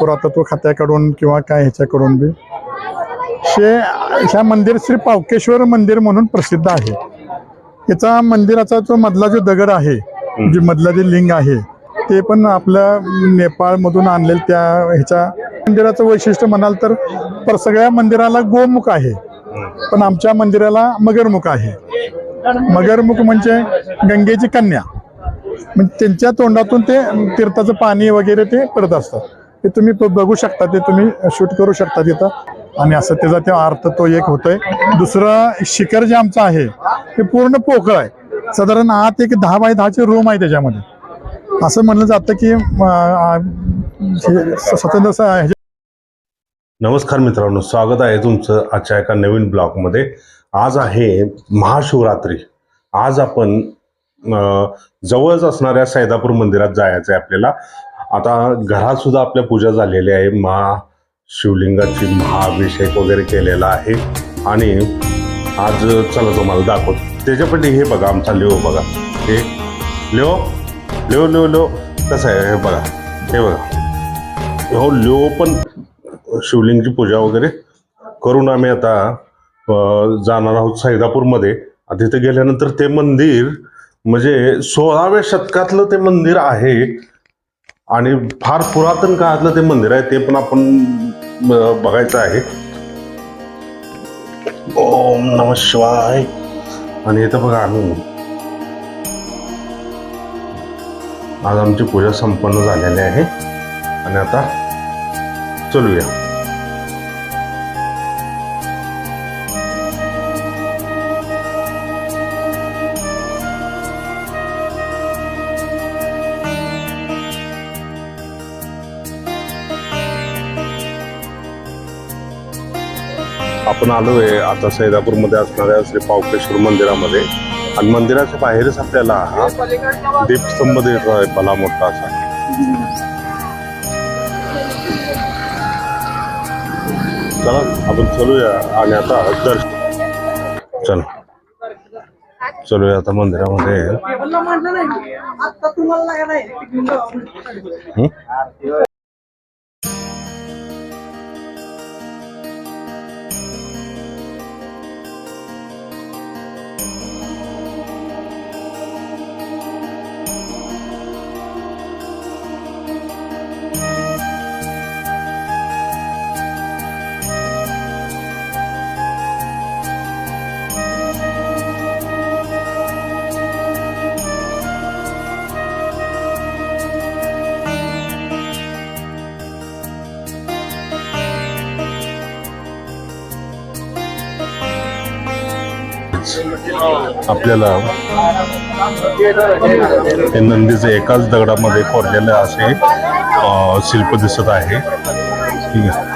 पुरातत्व खात्याकडून किंवा काय ह्याच्याकडून बी. हे ह्या मंदिर श्री पावकेश्वर मंदिर म्हणून प्रसिद्ध आहे. याचा मंदिराचा जो मधला जो दगड आहे जे मधला जे लिंग आहे ते पण आपल्या नेपाळमधून आणलेलं त्या ह्याच्या मंदिराचं वैशिष्ट्य म्हणाल तर पर सगळ्या मंदिराला गोमुख आहे. पण आमच्या मंदिराला मगरमुख आहे. मगरमुख म्हणजे गंगेची कन्या. म्हणजे त्यांच्या तोंडातून ते तीर्थाचं पाणी वगैरे ते पडत असतं ते तुम्ही बघू शकता ते तुम्ही शूट करू शकता तिथं. आणि असं त्याचा ते अर्थ तो एक होतोय. दुसरं शिखर जे आमचं आहे ते पूर्ण पोकळ आहे. साधारण आत एक दहा बाय दहाचे रूम आहे त्याच्यामध्ये. असं म्हणलं जातं की स्वतंत्र नमस्कार मित्रांनो स्वागत आहे तुमचं आजच्या एका नवीन ब्लॉगमध्ये. आज आहे महाशिवरात्री. आज आपण जवळच असणाऱ्या सैदापूर मंदिरात जायचं आहे आपल्याला. आता घरात सुद्धा आपल्या पूजा झालेली आहे. महा शिवलिंगाची महाअभिषेक वगैरे केलेला आहे. आणि आज चला तुम्हाला दाखवतो. त्याच्यापैकी हे बघा आमचा लिओ बघा. हे लिओ लिओ लिओ लिओ कसं आहे? हे बघा. हे बघा. हो लिओ पण शिवलिंगची पूजा वगैरे करून आम्ही आता जाणार आहोत सैदापूरमध्ये. तिथे गेल्यानंतर ते मंदिर म्हणजे सोळाव्या शतकातलं ते मंदिर आहे. आणि फार पुरातन काळातलं ते मंदिर आहे ते पण आपण बघायचं आहे. ओम नम शिवाय. आणि इथं बघा आम्ही. आज आमची पूजा संपन्न झालेली आहे. आणि आता चलूया. आपण आलोय आता सैदापूरमध्ये असणाऱ्या श्री पावकेश्वर मंदिरामध्ये. आणि मंदिराच्या बाहेरच आपल्याला हा दीपस्तंभ दिसत आहे भला मोठा असा. चला आपण चलूया आणि आता दर्शन. चल. चलूया आता मंदिरामध्ये. आपल्याला हे नंदीचे एकाच दगडामध्ये कोरलेले असे अ, शिल्प दिसत आहे. ठीक आहे.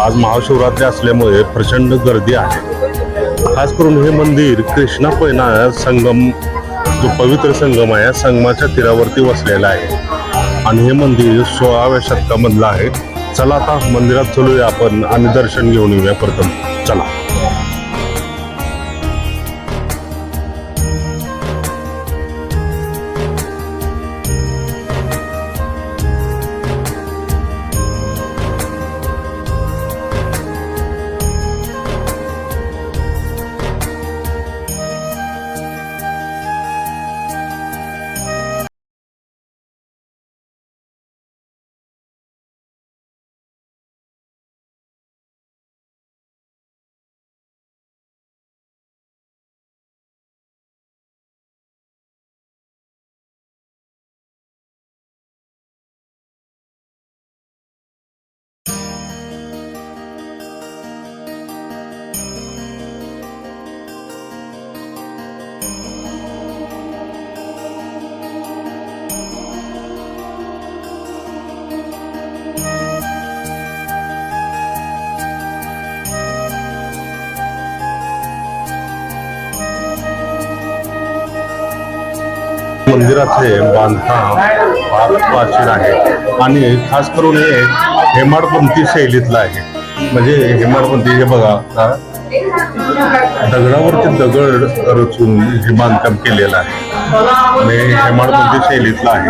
आज महाशिवरात्री असल्यामुळे प्रचंड गर्दी आहे. खास करून हे मंदिर कृष्णा पैना संगम जो पवित्र संगम आहे या संगमाच्या तीरावरती वसलेला आहे. आणि हे मंदिर सोळाव्या शतकामधलं आहे. चला आता मंदिरात चलूया आपण आणि दर्शन घेऊन येऊया प्रथम. चला. मंदिराचे बांधकाम फार प्राचीन आहे. आणि खास करून हे हेमाडपंथी शैलीतलं आहे. म्हणजे हेमाडपंथी हे बघा हा दगडावरती दगड रचून हे बांधकाम केलेलं आहे. आणि हेमाडपंथी शैलीतलं आहे.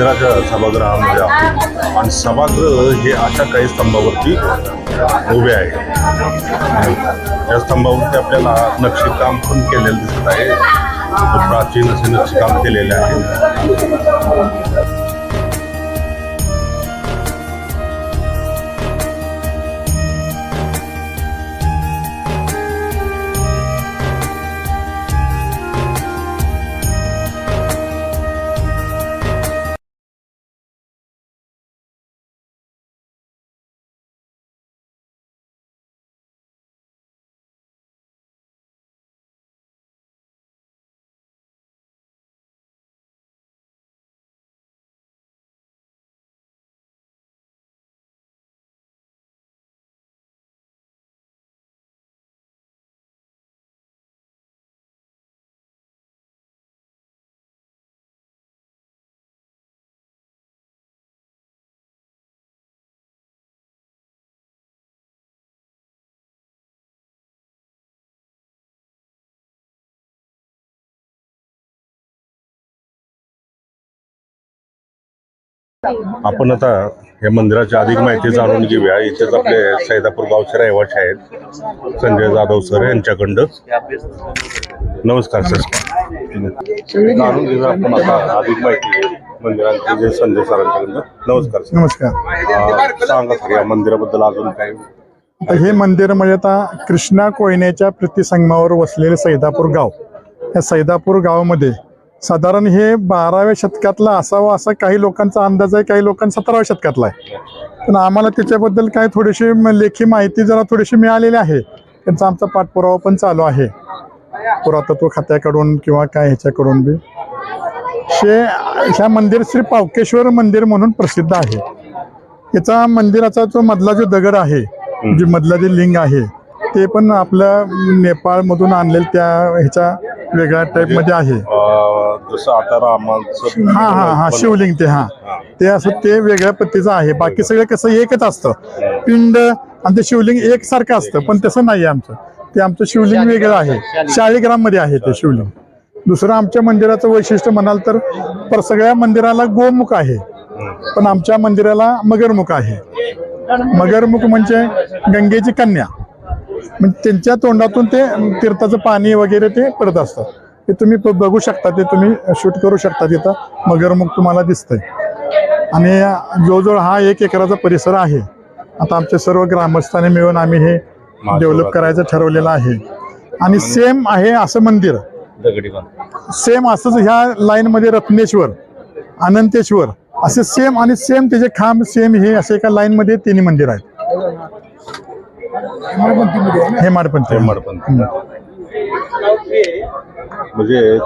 मंदिराच्या सभागृहामध्ये आहोत. आणि सभागृह हे अशा काही स्तंभावरती उभे आहे. या स्तंभावरती आपल्याला नक्षीकाम पण केलेलं दिसत आहे. प्राचीन असे नक्षीकाम केलेले आहे. आपण आता या मंदिराची अधिक माहिती जाणून घेऊया. इथेच आपले सैदापूर गावचे रहिवासी आहेत. संजय जाधव सर यांच्याकडं नमस्कार सर. जाणून घेऊया आपण आता अधिक माहिती मंदिरांचे जे संजय सरांच्याकडनं. नमस्कार सर. नमस्कार. सांगा सर या मंदिराबद्दल अजून काही? आता हे मंदिर म्हणजे आता कृष्णा कोयनेच्या प्रतिसंगमावर वसलेले सैदापूर गाव. या सैदापूर गावामध्ये साधारण हे बाराव्या शतकातला असावं असा काही लोकांचा अंदाज आहे काही लोकांचा सतराव्या शतकातला आहे. पण आम्हाला त्याच्याबद्दल काय थोडीशी म- लेखी माहिती जरा थोडीशी मिळालेली आहे. त्यांचा आमचा पाठपुरावा पण चालू आहे. पुरातत्व खात्याकडून किंवा काय ह्याच्याकडून बी. हे ह्या मंदिर श्री पावकेश्वर मंदिर म्हणून प्रसिद्ध आहे. याचा मंदिराचा जो मधला जो दगड आहे जे मधला जे लिंग आहे ते पण आपल्या नेपाळमधून आणलेलं त्या ह्याच्या वेगळ्या टाईपमध्ये आहे. अं, जसं आता रामाचं हा हा हा शिवलिंग ते हा. ते असं ते वेगळ्या पद्धतीचं आहे. बाकी सगळं कसं एकच असतं. पिंड आणि ते शिवलिंग एकसारखं असतं पण तसं नाही आमचं. ते आमचं शिवलिंग वेगळं आहे. शाळीग्राममध्ये आहे ते शिवलिंग. दुसरं आमच्या मंदिराचं वैशिष्ट्य म्हणाल तर पर सगळ्या मंदिराला गोमुख आहे. पण आमच्या मंदिराला मगरमुख आहे. मगरमुख म्हणजे गंगेची कन्या. म्हणजे त्यांच्या तोंडातून ते तीर्थाचं पाणी वगैरे ते पडत असतं ते तुम्ही बघू शकता ते तुम्ही शूट करू शकता तिथं. मगरमुख तुम्हाला दिसतंय. आणि जवळजवळ हा एक एकराचा परिसर आहे. आता आमचे सर्व ग्रामस्थांनी मिळून आम्ही हे डेव्हलप करायचं ठरवलेलं आहे. आणि सेम आहे असं मंदिर. सेम असंच ह्या लाईन मध्ये रत्नेश्वर अनंतेश्वर असे सेम आणि सेम त्याचे खांब सेम हे असे एका लाईन मध्ये तिन्ही मंदिर आहेत. हेमाडपंथी. हेमाडपंथी. म्हणजे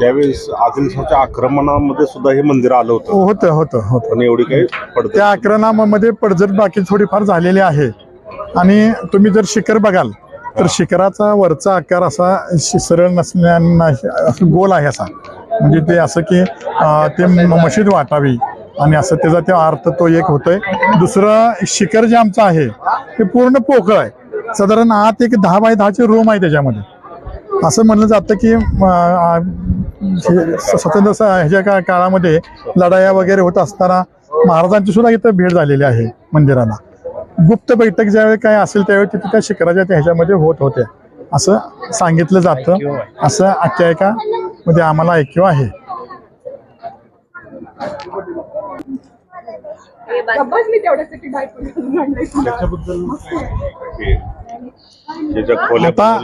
त्यावेळेस आदिलशाच्या आक्रमणामध्ये सुद्धा हे मंदिर आलं होतं. होतं होतं होतं. पण एवढी काही पडत त्या आक्रमणामध्ये पडझड बाकी थोडीफार झालेली आहे. आणि तुम्ही जर शिखर बघाल तर शिखराचा वरचा आकार असा सरळ नसण्या असं गोल आहे असा. म्हणजे ते असं की ते मशीद वाटावी. आणि असं त्याचा ते अर्थ तो एक होतोय. दुसरं शिखर जे आमचं आहे ते पूर्ण पोकळ आहे. साधारण आत एक दहा बाय दहाचे रूम आहे त्याच्यामध्ये. असं म्हणलं जातं की स्वतंत्र ह्याच्या का काळामध्ये लढाया वगैरे होत असताना महाराजांची सुद्धा इथं भेट झालेली आहे मंदिराला. गुप्त बैठक ज्यावेळी काय असेल त्यावेळी तिथे त्या शिखराच्या त्या ह्याच्यामध्ये होत होते असं सांगितलं जातं. असं आख्यायिका मध्ये आम्हाला ऐक्यू आहे. तेवढ्यासाठी आता-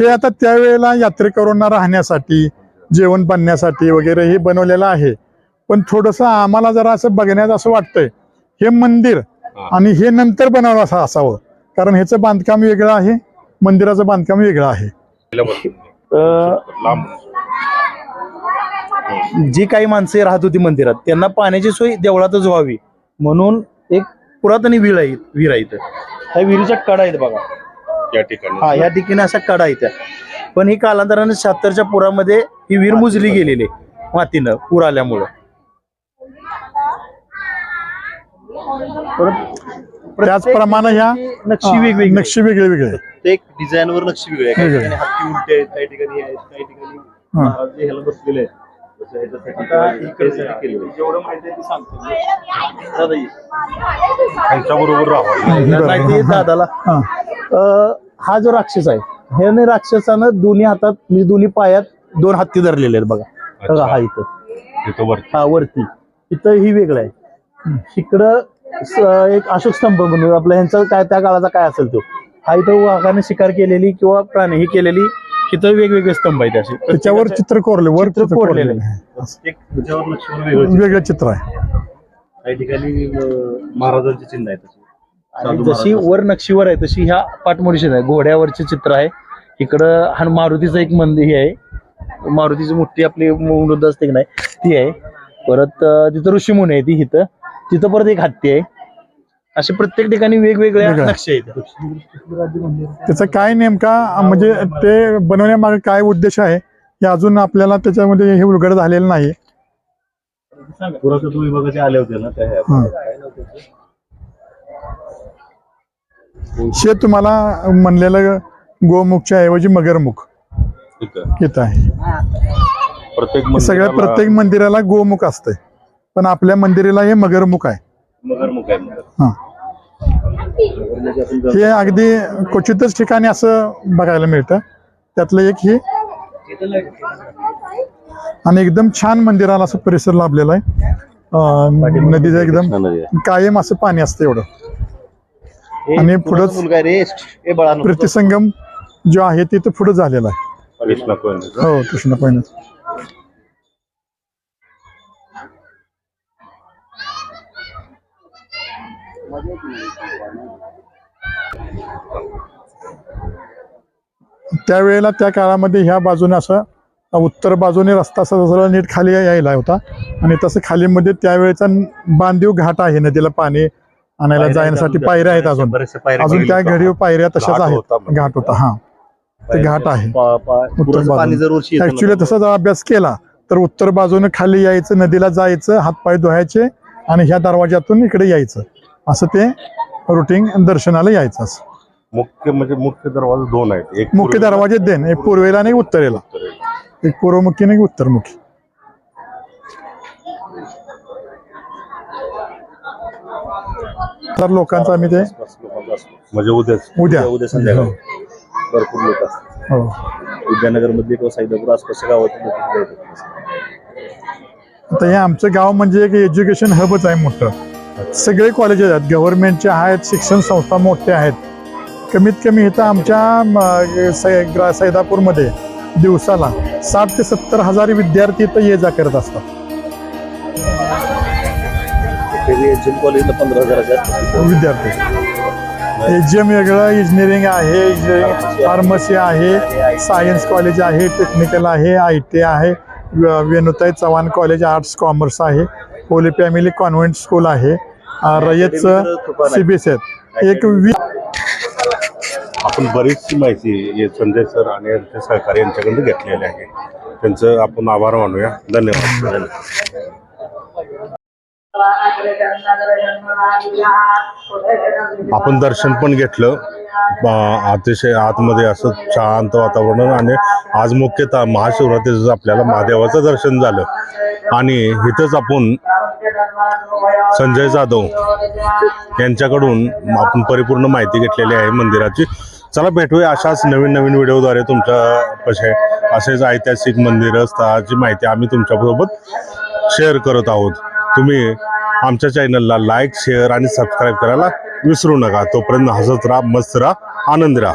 हे त्यावेळेला यात्रेकरूंना राहण्यासाठी जेवण बनण्यासाठी वगैरे हे बनवलेलं आहे. पण थोडंसं आम्हाला जरा असं बघण्यात असं वाटतंय हे मंदिर आणि हे नंतर बनवलं असं असावं. कारण ह्याचं बांधकाम वेगळं आहे मंदिराचं बांधकाम वेगळं आहे. जी काही माणसे राहत होती मंदिरात त्यांना पाण्याची सोय देवळातच व्हावी. म्हणून एक पुरातनी विहीर आहे विहीर आहे इथं. ह्या विहिरीच्या कडा आहेत बघा. या ठिकाणी. हा या ठिकाणी अशा कडा आहेत त्या. पण ही कालांतराने शहात्तरच्या पुरामध्ये ही विहीर मुजली गेलेली आहे मातीनं पूर आल्यामुळं. त्याचप्रमाणे ह्या नक्षी वेगवेगळी. नक्षी वेगळे वेगळे आहे. प्रत्येक डिझाईन वर नक्षी वेगळी आहे. काही वेगळी. ठिकाणी हत्ती उलटे आहेत काही ठिकाणी आहेत काही ठिकाणी हा. महाराज जे ह्याला बसलेले आहेत. जेवढं माहिती आहे ते सांगतो. दादाला. हा. हा जो राक्षस आहे ह्याने राक्षसानं दोन्ही हातात म्हणजे दोन्ही पायात दोन हत्ती धरलेले आहेत बघा. बघा हा इथं. हा वरती. इथं ही वेगळं आहे. इकडं एक अशोक स्तंभ म्हणून आपलं ह्यांचा काय त्या काळाचा काय असेल तो. हा इथं वाघाने शिकार केलेली किंवा प्राणी ही केलेली इथं वेगवेगळे स्तंभ आहेत असे. त्याच्यावर चित्र कोरले वर चित्र चित्र कोरलेलं कोरलेलं आहे. एक त्याच्यावर नक्षीवर वेगळं वेगळं चित्र आहे. काही ठिकाणी अं, महाराजांची चिन्ह आहेत तशी. आणि साधू जशी महाराज. वर नक्षीवर आहे तशी ह्या पाठमोडीशी आहे. घोड्यावरचे चित्र आहे. इकडं हन मारुतीचं एक मंदिर हे आहे. मारुतीची मोठी आपली वृद्ध असते की नाही ती आहे. परत अं, तिथं ऋषीमुनी आहे ती इथं. तिथं परत एक हत्ती आहे. असे प्रत्येक ठिकाणी वेगवेगळ्या. नक्षी आहेत. त्याचा काय नेमका म्हणजे ते बनवण्यामागे काय उद्देश आहे हे अजून आपल्याला त्याच्यामध्ये हे उलगड झालेलं नाही. पुरातत्व विभागाचे आले होते ना त्या हं. हे तुम्हाला म्हणलेलं गोमुखच्या ऐवजी मगरमुख. तिथं येत आहे. प्रत्येक हे सगळ्या मंदिराला- प्रत्येक मंदिराला गोमुख असतंय. पण आपल्या मंदिराला हे मगरमुख आहे. मगरमुख आहे. हा. हे अगदी क्वचितच ठिकाणी असं बघायला मिळतं. त्यातलं एक हे. आणि एकदम छान मंदिराला असं परिसर लाभलेला आहे. नदीचं एकदम. कायम असं पाणी असतं एवढं. आणि बाळा प्रतिसंगम जो आहे तिथं पुढे झालेला आहे. हो कृष्ण त्यावेळेला त्या काळामध्ये ह्या बाजूने असं उत्तर बाजूने रस्ता असा सरळ नीट खाली यायला होता. आणि तसं खालीमध्ये त्यावेळेचा बांधीव घाट आहे नदीला पाणी आणायला जाण्यासाठी पायऱ्या आहेत अजून. अजून त्या. घडीव पायऱ्या तशाच आहेत. होता. घाट होता हा. ते घाट आहे. ऍक्च्युली तसा जर अभ्यास केला तर उत्तर बाजूने खाली यायचं नदीला जायचं हातपाय धुवायचे आणि ह्या दरवाज्यातून इकडे यायचं. असं ते रुटीन दर्शनाला यायचं असं. मुख्य म्हणजे मुख्य दरवाजे दोन आहेत. एक मुख्य पूर्वेला, दरवाजे देन एक पूर्वेला आणि एक उत्तरेला. एक पूर्वमुखी आणि एक उत्तरमुखी. तर लोकांचं आम्ही ते म्हणजे उद्याच. उद्या. उद्या संध्याकाळी. भरपूर लोक असतात. हो. उद्यानगर मधले किंवा सैदापूर आसपासच्या गावातून लोक तिकडे येतात. आता हे आमचं गाव म्हणजे एक एज्युकेशन हबच आहे मोठं. सगळे कॉलेजेस आहेत. गव्हर्नमेंटचे आहेत शिक्षण संस्था मोठ्या आहेत. कमीत कमी इथं आमच्या सै- ग्रा- सैदापूरमध्ये दिवसाला साठ ते सत्तर हजार विद्यार्थी इथं ये जा करत असतात. एच कॉलेजला पंधरा हजाराच्या विद्यार्थी. एच एम वेगळं इंजिनिअरिंग आहे इंजिनिअरिंग फार्मसी आहे सायन्स कॉलेज आहे टेक्निकल आहे आय टी आहे Venutai Chavan college arts commerce आहे. होली फॅमिली कॉन्व्हेंट स्कूल आहे. अं, रयतचं सी बी एस एक वी आपण बरीचशी माहिती संजय सर आणि यांचे सहकारी यांच्याकडून घेतलेली आहे. त्यांचं आपण आभार मानूया. धन्यवाद. आपण दर्शन पण घेतलं. अतिशय आतमध्ये असं शांत वातावरण आणि आज मुख्यतः महाशिवरात्रीचं आपल्याला महादेवाचं दर्शन झालं. आणि इथंच आपण संजय जाधव यांच्याकडून आपण परिपूर्ण माहिती घेतलेली आहे मंदिराची. चला भेटूया अशाच नवीन नवीन व्हिडिओद्वारे तुमच्या कसे असेच ऐतिहासिक मंदिरं स्थळाची माहिती आम्ही तुमच्यासोबत शेअर करत आहोत. तुम्ही आमच्या चॅनलला लाईक शेअर आणि सबस्क्राईब करायला विसरू नका. तोपर्यंत हसत राहा मस्त राहा आनंद राहा.